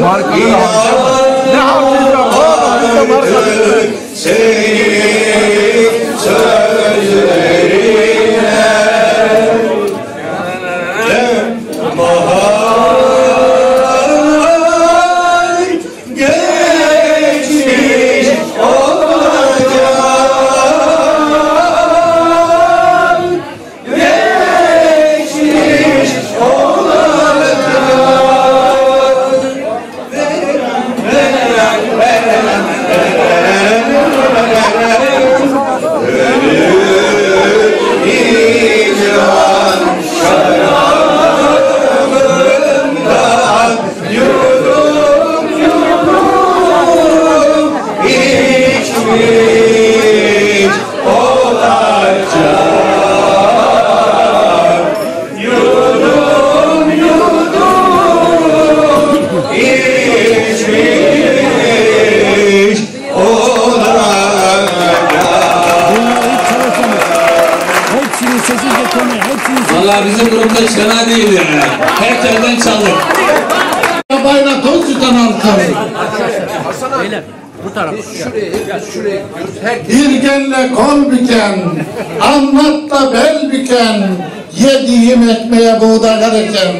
nerede olsa inanırdık senin sözlerine Bayrak toz tutan halkım. Dirgenle kol büken, anlat da bel büken, yediğim ekmeğe buğdaylar eken.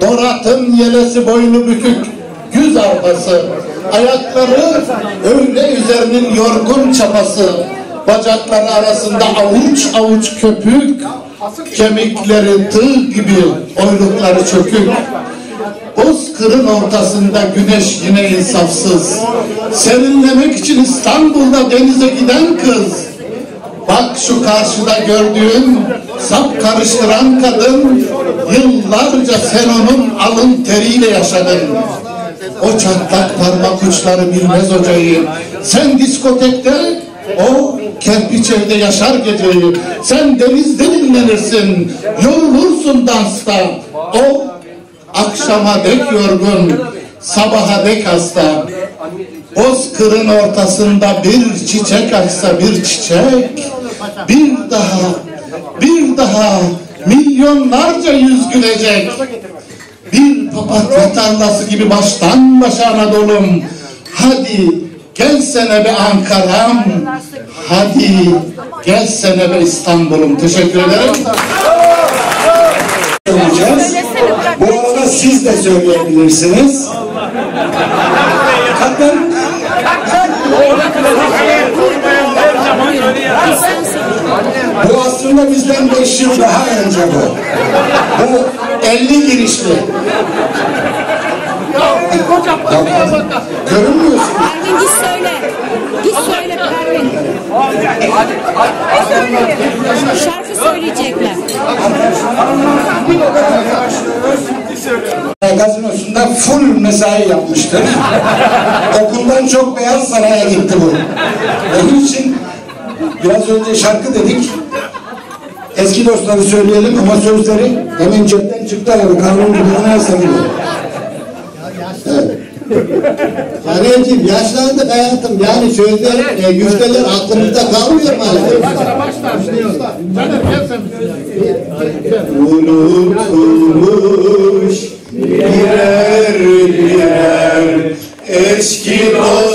Dorat'ın yelesi boynu bükük, yüz arpası, ayakları öyle üzerinin yorgun çapası, bacakları arasında avuç avuç köpük, kemikleri tığ gibi, oylukları çökük. Bozkır'ın ortasında güneş yine insafsız. Serinlemek için İstanbul'da denize giden kız. Bak şu karşıda gördüğün sap karıştıran kadın. Yıllarca sen onun alın teriyle yaşadın. O çatlak parmak uçları bilmez hocayı. Sen diskotekte, o kerpiç evde yaşar geceyi. Sen denizde dinlenirsin, yorulursun dansta. O akşama dek yorgun, sabaha dek hasta. Bozkırın ortasında bir çiçek açsa bir çiçek, bir daha, bir daha milyonlarca yüz gülecek. Bir papatya tarlası gibi baştan başa Anadolu'm. Hadi gelsene be Ankara'm. Hadi gelsene be İstanbul'um. Teşekkür ederim. Arada siz de söyleyebilirsiniz. Bakın bu aslında bizden 5 yıl daha önce bu. Bu 50 girişli. Görünmüyorsun. Pervin git söyle. Git söyle Pervin. Şarkı söyleyecekler. Gazinosunda full mesai yapmıştır. Okuldan çok beyaz saraya gitti bu. Onun için biraz önce şarkı dedik. Eski dostları söyleyelim ama sözleri hemen cepten çıktı abi. Kanun gibi anayasa gibi. Evet. Kariyeciğim yaşlandık hayatım yani sözler, e, güfteler aklımızda kalmıyor maalesef. Unutulmuş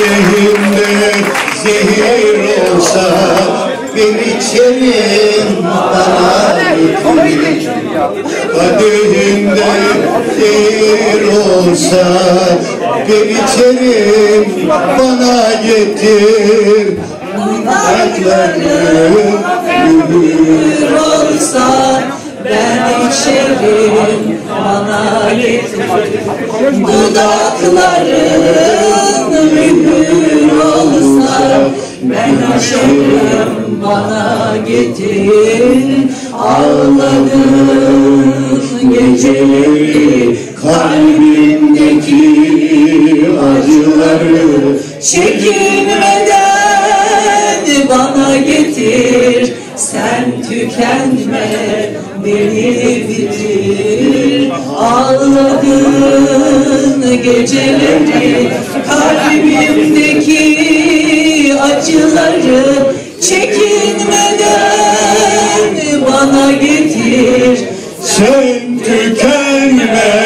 Kadehimde zehir olsa bir içerim bana. Kadehimde zehir olsa bir içerim bana getir. Dudaklarım mühür olsa ben içerim bana getir Dudakların mühür Aşkım bana getir Ağladın geceleri. Kalbimdeki acıları Çekinmeden bana getir. Sen tükenme beni bitir Ağladın geceleri Kalbimdeki Çekinmeden bana getir Sen tükenme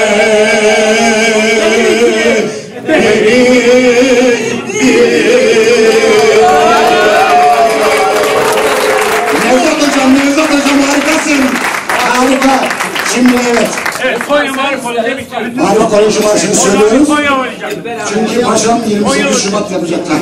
Nevzat hocam, Nevzat hocam harikasın. Harika. Şimdi evet. Evet, Konya Marifa'da bitiyor. Marfa Koleji Marşı'nı söylüyoruz. Konya oynayacak. Çünkü paşam 28 Şubat yapacaklar.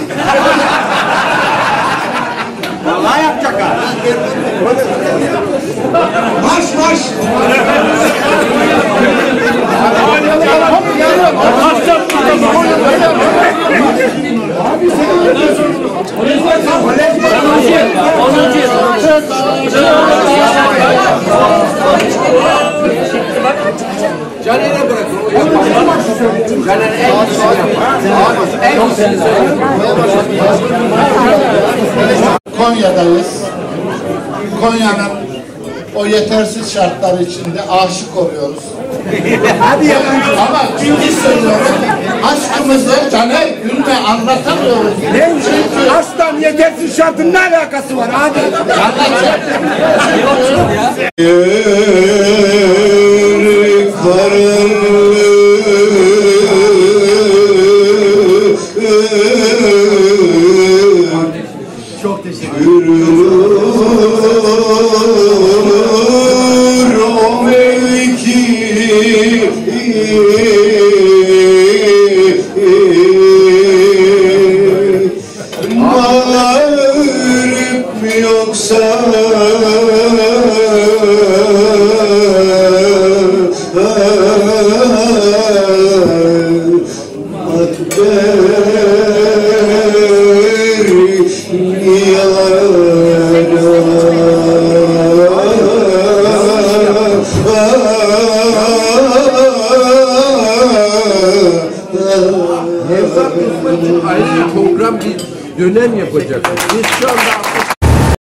Konya'dayız. Konya'nın o yetersiz şartları içinde aşık oluyoruz. Ama ciddi söylüyorum. Aşkımızı Caner Gül'le anlatamıyoruz. Çünkü Aslan yetersiz şartın ne alakası var abi? Çok teşekkür o Mağrip mi yoksa dönem yapacak. Biz şu anda